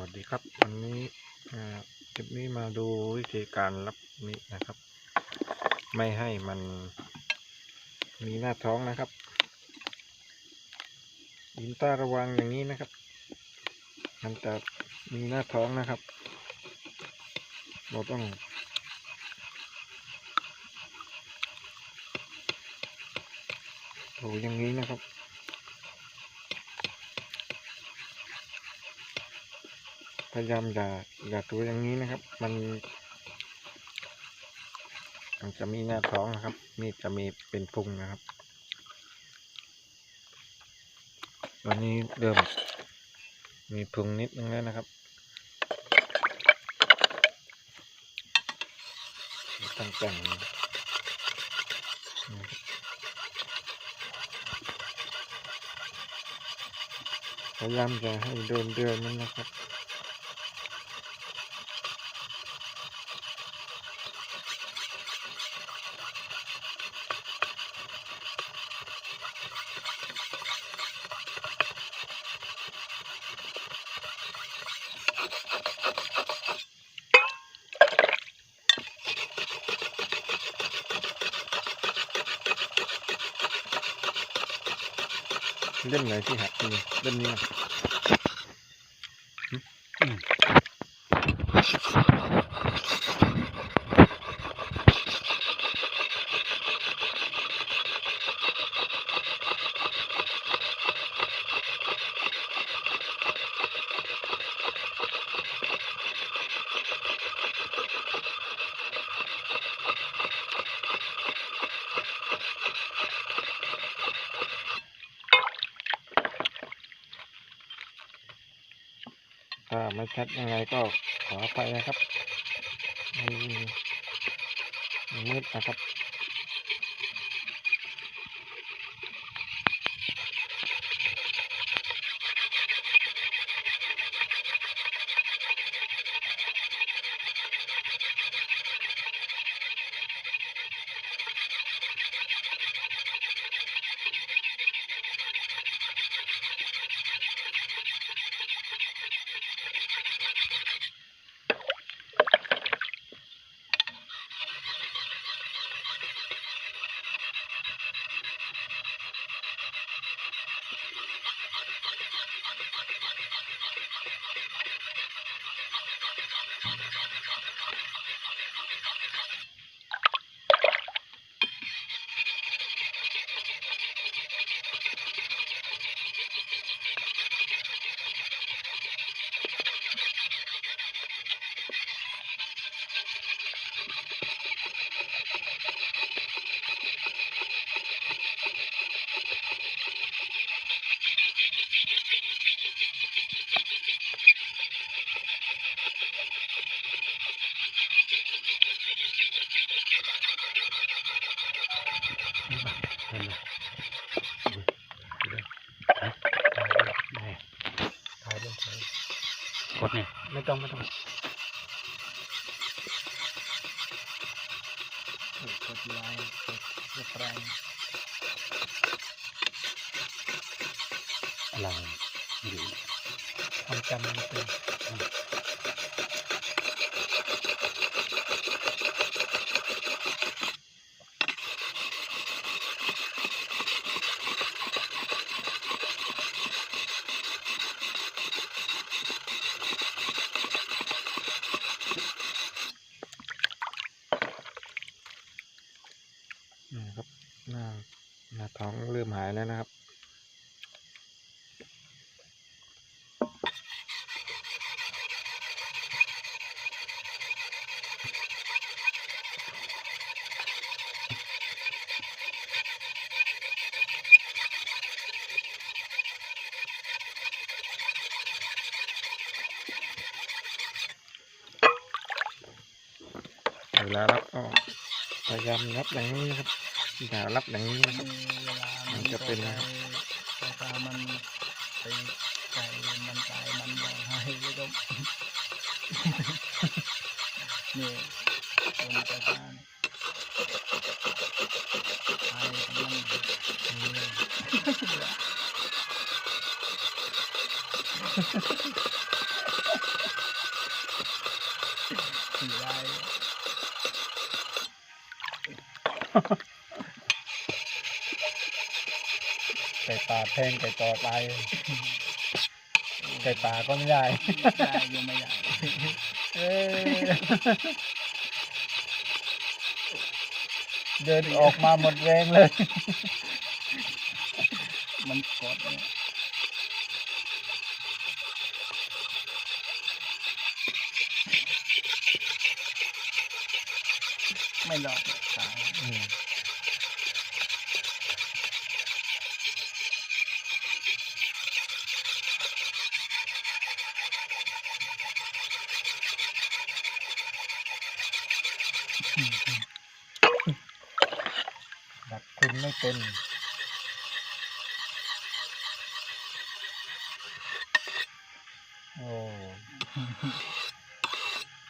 วัสดีครับ วันนี้คลิปนี้มาดูวิธีการรับมินะครับ ไม่ให้มันมีหน้าท้องนะครับยินตาระวังอย่างนี้นะครับ มันจะมีหน้าท้องนะครับ เราต้องถูอย่างนี้นะครับ พยายามอย่าอย่าถูอย่างนี้นะครับ มัน มันจะมีหน้าท้องนะครับ มีจะมีเป็นพุงนะครับวันนี้เริ่มมีพุงนิดนึงแล้วนะครับตั้งแต่งนะครับพยายามจะให้เดินเดินนั่นนะครับ เล่มไหนที่หักมีเล่มนี้ ชัดยังไงก็ขออภัยนะครับมันมืดนะครับ ถ่ายด้วยถ่าย ก ดเนี่ยไม่ต้องไม่ต้อง กดไลค์กดซับสไครต์อะไรอยู่ ความจำมันเป็น นะครับหน้าหน้าท้อง เริ่มหายแล้วนะครับ เวลารับก็พยายามรับอย่างนี้นะครับอย่ารับอย่างนี้นะครับ Ang kapin na. Kataman ay kain man tayo man bang hahilagam. Ni, kumatasan. Ay, naman. Hahaha. แล้วก็นี่คนไฟฟ้าตายทั้งนั้นแทงไก่ต่อตายไก่ป่าก็ไม่ได้ ได้ยังไม่ได้เอ้ยเดินออกมาหมดแรงเลย มันกดเนี่ยไม่หลอกตาย อืมดักคุณ ไม่เป็นโอ้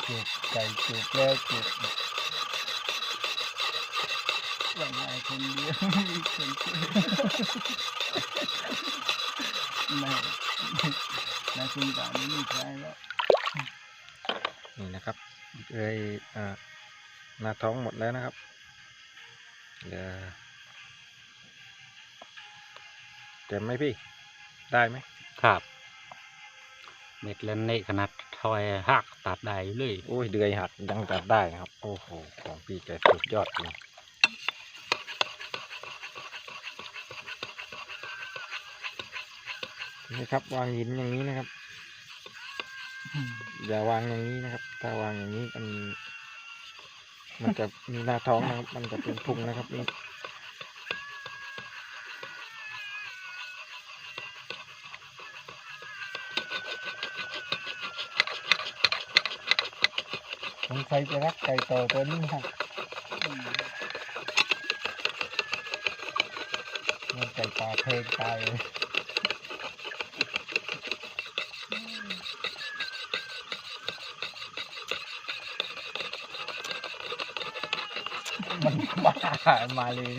จูบไก่จูบแล้วจูบอีกวันไหนคนเดียวไม่มีคนช่วยไม่นายคุณตาไม่มีใครแล้วนี่นะครับเอ้ยอ่าหน้าท้องหมดแล้วนะครับเดี๋ยว เต็มไหมพี่ ได้ไหมครับ เม็ดเล่นในขนาดทอยหักตัดได้อยู่เลย โอ้ยเดือยหักยังตัดได้นะครับ โอ้โห ของพี่แกสุดยอดจริงนี่ครับ วางหินอย่างนี้นะครับ อย่าวางอย่างนี้นะครับ ถ้าวางอย่างนี้มันมันจะมีหน้าท้องนะครับ มันจะเป็นพุงนะครับนี่ สงสัยจะรักไก่ต่อตัวนี้ครับมันไก่ป่าเพลงตายเลยมันบ้ามาเลย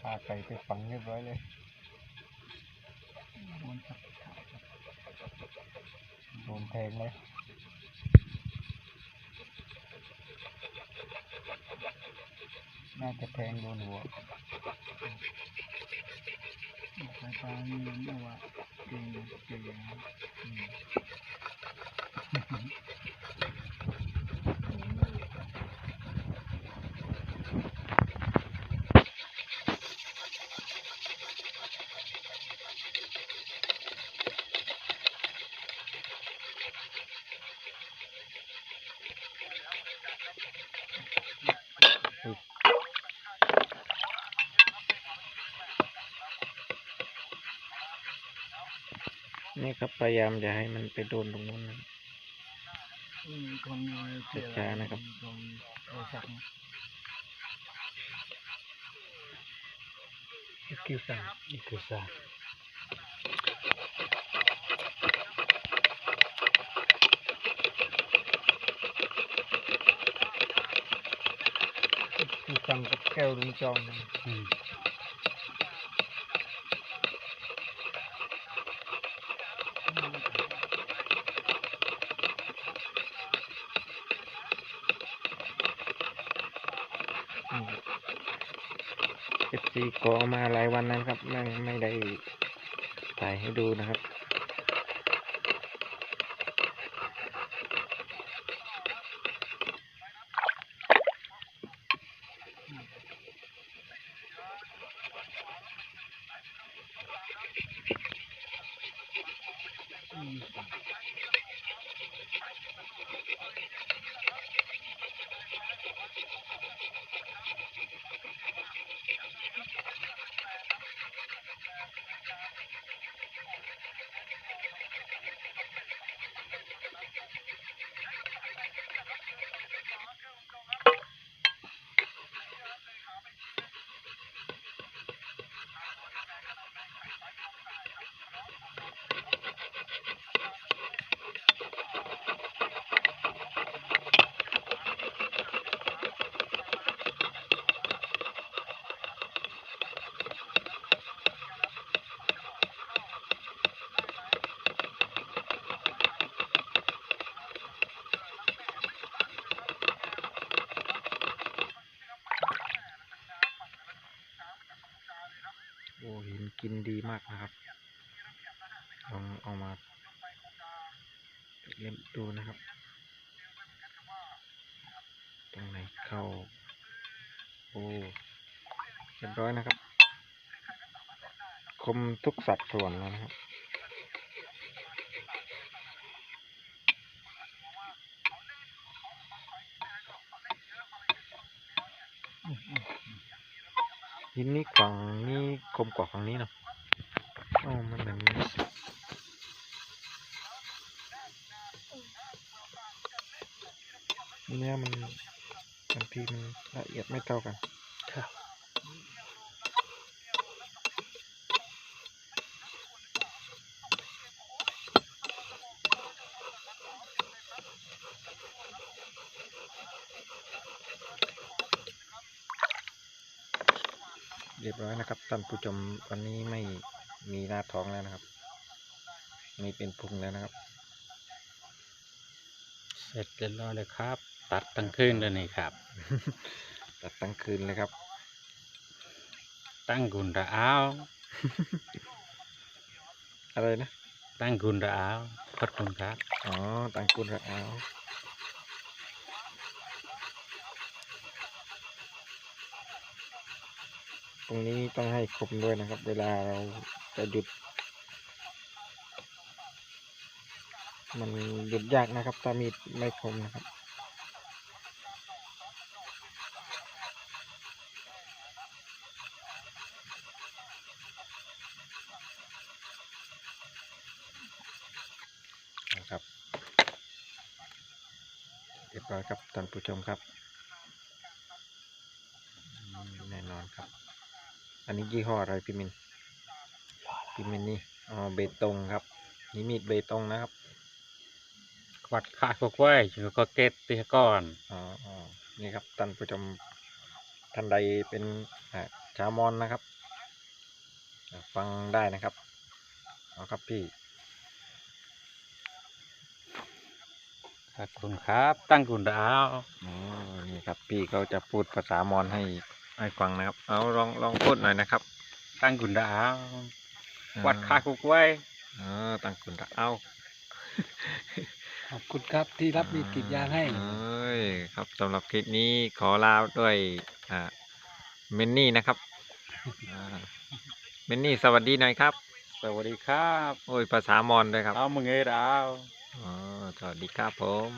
พาไก่ไปฝังเรียบร้อยเลยโดนแทงเลยน่าจะแทงโดนหัวสายตาเงินเอาว่าเก่งเก่ง นี่ครับพยายามจะให้มันไปโดนตรงนู้นนะอืมคนน้อยเจอช้าๆนะครับคนโทรศัพท์คิวสั่งนี่คือซาคิวสั่งกับแก้วลุงจองนะ เอฟซีขอมาหลายวันนะครับไม่ไม่ได้ถ่ายให้ดูนะครับอืม อ้หินกินดีมากนะครับลองเอามาเล่นดูนะครับ ตรงไหนเข้า โอ้เรียบร้อยนะครับ คมทุกสัดส่วนแล้วนะครับ หินนี้ฝั่งนี้คมกว่าฝั่งนี้เนาะอ๋อมันแบบนี้เนี่ยมันบางทีมันละเอียดไม่เท่ากัน เรียบร้อยนะครับท่านผู้ชมวันนี้ไม่มีหน้าท้องแล้วนะครับ ไม่เป็นพุงแล้วนะครับ เสร็จเรียบร้อยเลยครับ ตัดตั้งคืนเลยนี่ครับ ตัดตั้งคืนเลยครับ ตั้งกุนระอ้าวอะไรนะ ตั้งกุนระอ้าวขอบคุณครับ อ๋อ ตังกุลระเอา ตรงนี้ต้องให้คมด้วยนะครับ เวลาเราจะหยุด มันหยุดยากนะครับถ้ามีดไม่คมนะครับนะครับเรียบร้อยครับท่านผู้ชมครับแน่นอนครับ อันนี้ยี่ห้ออะไรพี่มินพี่มินนี่อ๋อเบตงครับ นี่มีดเบตงนะครับกวัดขาดพวกไว้ถึงก็เก็ตเตียก่อนอ๋ออ๋อนี่ครับท่านผู้ชมท่านใดเป็นอ่าชาวมอนนะครับอ่าฟังได้นะครับเอาครับพี่ขอบคุณครับ ตั้งกุนระอ้าวอ๋อนี่ครับพี่เขาจะพูดภาษามอญให้ ให้ฟังนะครับ เอาลองลองพูดหน่อยนะครับ ตั้งกุนระอ้าวอ่วัดขาดพวกไว้เออตั้งคุณตะเอาขอบคุณครับที่รับมีดกรีดยางให้เอ้ยครับสำหรับคลิปนี้ขอลาด้วยอ่าเมนนี่นะครับอ่าเมนนี่สวัสดีหน่อยครับ สวัสดีครับ โอ้ยภาษามอญด้วยครับ เอามึงเอ้ยอ้าวอ๋อสวัสดีครับผม